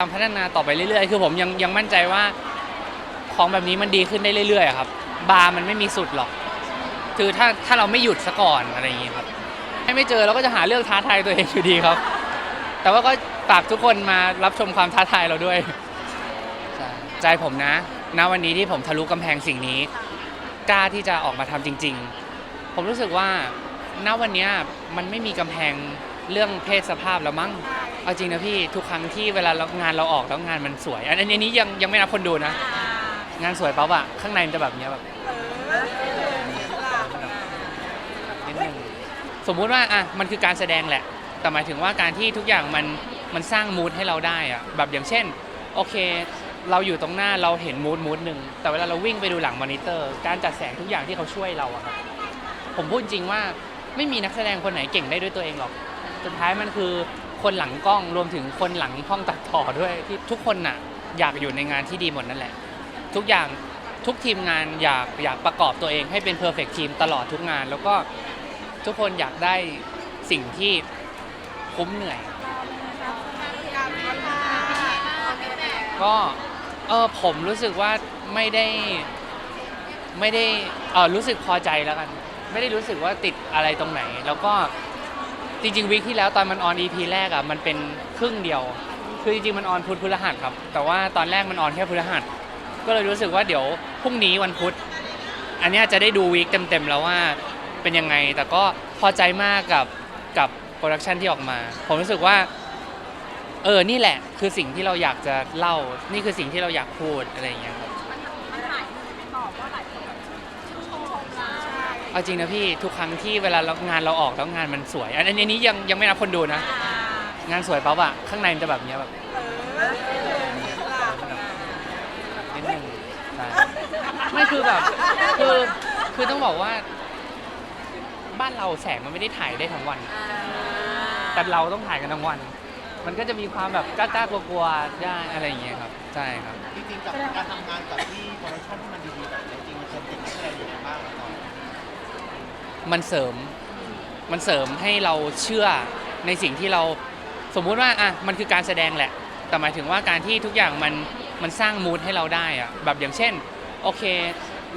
พยามพัฒนาต่อไปเรื่อยๆ คือผมยังยังมั่นใจว่าของแบบนี้มันดีขึ้นได้เรื่อยๆครับ บาร์มันไม่มีสุดหรอก คือถ้าถ้าเราไม่หยุดซะก่อนอะไรอย่างเงี้ยครับให้ไม่เจอเราก็จะหาเรื่องท้าทายตัวเองอยู่ดีครับ แต่ว่าก็ฝากทุกคนมารับชมความท้าทายเราด้วย ใจผมนะ ณ วันนี้ที่ผมทะลุกำแพงสิ่งนี้ กล้าที่จะออกมาทำจริง ๆ ผมรู้สึกว่า ณ วันนี้มันไม่มีกำแพงเรื่องเพศสภาพแล้วมั้ง เอาจริงนะพี่ทุกครั้งที่เวลาเรางานเราออกแล้วงานมันสวยอันอันนี้ยังยังไม่นับคนดูนะ งานสวยปั๊บอะข้างในมันจะแบบเนี้ยแบบนิดนึงสมมุติว่าอะมันคือการแสดงแหละ แต่หมายถึงว่าการที่ทุกอย่างมันมันสร้างมูดให้เราได้อะแบบอย่างเช่น โอเค เราอยู่ตรงหน้าเราเห็นมูดมูดหนึ่งแต่เวลาเราวิ่งไปดูหลังมอนิเตอร์ การจัดแสงทุกอย่างที่เขาช่วยเราอะครับผมพูดจริงว่าไม่มีนักแสดงคนไหนเก่งได้ด้วยตัวเองหรอก สุดท้ายมันคือ คนหลังกล้องรวมถึงคนหลังห้องตัดต่อด้วยที่ทุกคนน่ะอยากอยู่ในงานที่ดีหมดนั่นแหละ ทุกอย่างทุกทีมงานอยากอยากประกอบตัวเองให้เป็นเพอร์เฟกทีมตลอดทุกงาน แล้วก็ทุกคนอยากได้สิ่งที่คุ้มเหนื่อย ก็เออผมรู้สึกว่าไม่ได้ไม่ได้เออรู้สึกพอใจแล้วกัน ไม่ได้รู้สึกว่าติดอะไรตรงไหน แล้วก็ จริงๆวีคที่แล้วตอนมันออน EP แรกอะมันเป็นครึ่งเดียว คือจริงๆมันออนพุธพฤหัสครับ แต่ว่าตอนแรกมันออนแค่พฤหัส ก็เลยรู้สึกว่าเดี๋ยวพรุ่งนี้วันพุธ อันเนี้ยจะได้ดูวีคเต็มๆแล้วว่าเป็นยังไง แต่ก็พอใจมากกับกับโปรดักชันที่ออกมา ผมรู้สึกว่า เออ นี่แหละ คือสิ่งที่เราอยากจะเล่า นี่คือสิ่งที่เราอยากพูดอะไรอย่างเงี้ยครับ มันหายไปตอบว่าหลายคนแบบชื่นชมนะ เอาจริงนะพี่ทุกครั้งที่เวลาเรางานเราออกแล้วงานมันสวยอันอันนี้ยังยังไม่นับคนดูนะ งานสวยปั๊บอะข้างในมันจะแบบเนี้ยแบบนิดนึงใช่ไม่คือแบบคือคือต้องบอกว่า บ้านเราแสงมันไม่ได้ถ่ายได้ทั้งวัน แต่เราต้องถ่ายกันทั้งวัน มันก็จะมีความแบบกล้าๆกลัวๆได้อะไรอย่างเงี้ยครับใช่ครับ จริงๆกับการทำงานกับที่โปรดักชั่นที่มันดีๆแบบนี้จริงๆคนเก่งนักแสดงอยู่ในบ้างอะตอน มันเสริมมันเสริมให้เราเชื่อในสิ่งที่เราสมมุติว่าอะมันคือการแสดงแหละ แต่หมายถึงว่าการที่ทุกอย่างมันมันสร้างมูดให้เราได้อะแบบอย่างเช่นโอเค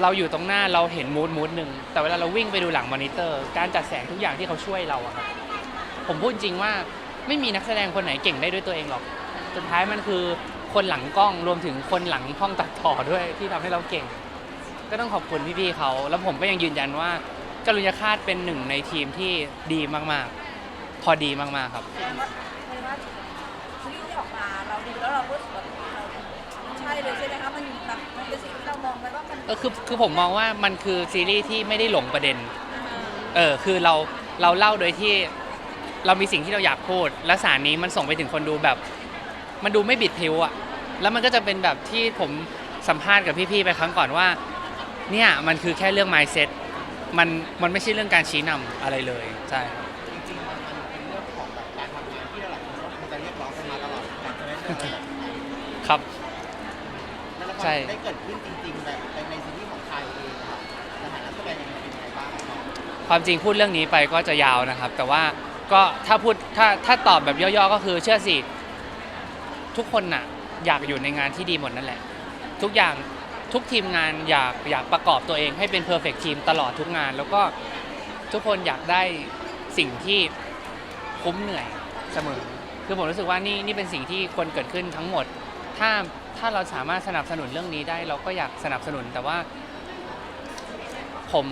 เราอยู่ตรงหน้าเราเห็นมูดมูดหนึ่งแต่เวลาเราวิ่งไปดูหลังมอนิเตอร์ การจัดแสงทุกอย่างที่เขาช่วยเราอะครับผมพูดจริงว่าไม่มีนักแสดงคนไหนเก่งได้ด้วยตัวเองหรอก สุดท้ายมันคือคนหลังกล้องรวมถึงคนหลังห้องตัดต่อด้วยที่ทำให้เราเก่ง ก็ต้องขอบคุณพี่ๆเขา แล้วผมก็ยังยืนยันว่า กรุณาคาตเป็นหนึ่งในทีมที่ดีมากๆ พอดีมากๆครับ แสดงว่าแสดงว่าซีรีส์ที่ออกมาเราดูแล้วเราก็รู้สึกว่าเราใช่เลยใช่ไหมคะมันแบบมันเป็นสิ่งที่เรามองไปว่ามันเออคือคือผมมองว่ามันคือซีรีส์ที่ไม่ได้หลงประเด็นเออคือเราเราเล่าโดยที่เรามีสิ่งที่เราอยากพูด และสารนี้มันส่งไปถึงคนดูแบบ มันดูไม่บิดผิวอะแล้วมันก็จะเป็นแบบที่ผมสัมภาษณ์กับพี่ๆไปครั้งก่อนว่า เนี่ยมันคือแค่เรื่อง mindset มันมันไม่ใช่เรื่องการชี้นำอะไรเลยใช่ครับจริงๆมันมันเป็นเรื่องของแบบการทำงานที่หลายคนก็คงจะเรียกร้องกันมาตลอดการจะได้เจออะไรแบบนี้ครับ แล้วละครใช่ ได้เกิดขึ้นจริงๆแบบในซีรีส์ของไทยเองครับในฐานะแสดงยังเป็นยังไงบ้างครับความจริงพูดเรื่องนี้ไปก็จะยาวนะครับ แต่ว่าก็ถ้าพูดถ้าถ้าตอบแบบย่อๆก็คือเชื่อสิ ทุกคนน่ะอยากอยู่ในงานที่ดีหมดนั่นแหละ ทุกอย่าง ทุกทีมงานอยากอยากประกอบตัวเองให้เป็นเพอร์เฟกทีมตลอดทุกงาน แล้วก็ทุกคนอยากได้สิ่งที่คุ้มเหนื่อยเสมอ คือผมรู้สึกว่านี่นี่เป็นสิ่งที่ควรเกิดขึ้นทั้งหมด ถ้าถ้าเราสามารถสนับสนุนเรื่องนี้ได้ เราก็อยากสนับสนุนแต่ว่า ผม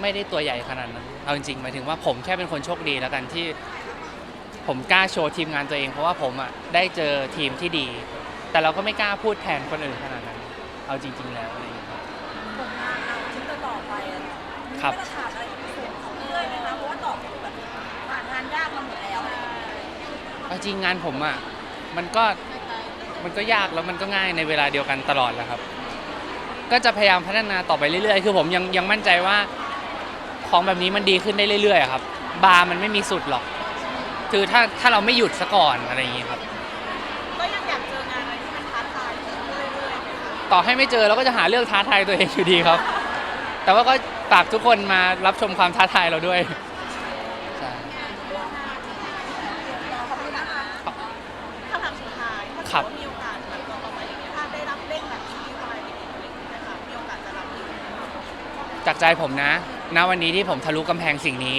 ไม่ได้ตัวใหญ่ขนาดนั้น เอาจริงๆหมายถึงว่าผมแค่เป็นคนโชคดีแล้วกันที่ ผมกล้าโชว์ทีมงานตัวเอง เพราะว่าผมอะได้เจอทีมที่ดี แต่เราก็ไม่กล้าพูดแทนคนอื่นขนาดนั้น เอาจริง ๆ แล้วอะไรอย่างเงี้ยครับ ผลงานเราชิ้นต่อๆไปอะเนาะครับไม่ได้ขาดอะไรสูงของเรื่อยไหมคะเพราะว่าตอบแบบผ่านงานยากมาหมดแล้วอะไรอย่างเงี้ยเอาจริงงานผมอะมันก็มันก็ยากแล้วมันก็ง่ายในเวลาเดียวกันตลอดแหละครับ ก็จะพยายามพัฒนาต่อไปเรื่อยๆ คือผมยังยังมั่นใจว่าของแบบนี้มันดีขึ้นได้เรื่อยๆอะครับ บาร์มันไม่มีสุดหรอก คือถ้าถ้าเราไม่หยุดซะก่อนอะไรอย่างเงี้ยครับ ต่อให้ไม่เจอเราก็จะหาเรื่องท้าทายตัวเองอยู่ดีครับ แต่ว่าก็ฝากทุกคนมารับชมความท้าทายเราด้วยใช่ขอบคุณนะคะคำถามสุดท้ายถ้าครับมีโอกาสแบบต่อไปอย่างเงี้ยถ้าได้รับเล่นแบบซีรีส์วายอะไรอย่างเงี้ยนะคะมีโอกาสจะรับอีกไหมจากใจผมนะ ณวันนี้ที่ผมทะลุกำแพงสิ่งนี้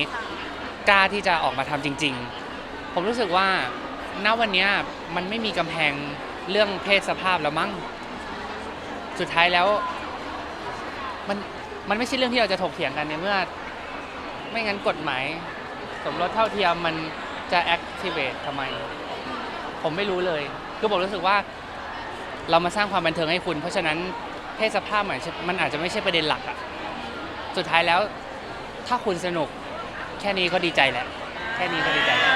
กล้าที่จะออกมาทำจริง ๆ ผมรู้สึกว่า ณวันเนี้ยมันไม่มีกำแพงเรื่องเพศสภาพแล้วมั้ง สุดท้ายแล้วมันมันไม่ใช่เรื่องที่เราจะถกเถียงกันในเมื่อ ไม่งั้นกฎหมาย สมรสเท่าเทียมมันจะ activate ทำไม ผมไม่รู้เลยคือผมรู้สึกว่า เรามาสร้างความบันเทิงให้คุณ เพราะฉะนั้นเพศสภาพมันอาจจะมันอาจจะไม่ใช่ประเด็นหลักอะสุดท้ายแล้ว ถ้าคุณสนุก แค่นี้ก็ดีใจแหละแค่นี้ก็ดีใจแล้ว